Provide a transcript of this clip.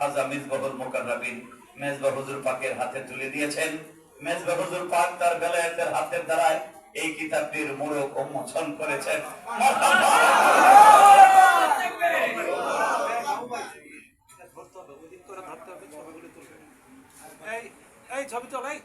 খাজা মিসবাহুল মোকাররাবিন মেজবা হুজুর পাকের হাতে তুলে দিয়েছেন। মেজবা হুজুর পাক তার বেলায়েতের হাতের দ্বারায় এই কিতাবটির মোড়ক উন্মোচন করেছেন। এই ছবি তো এই।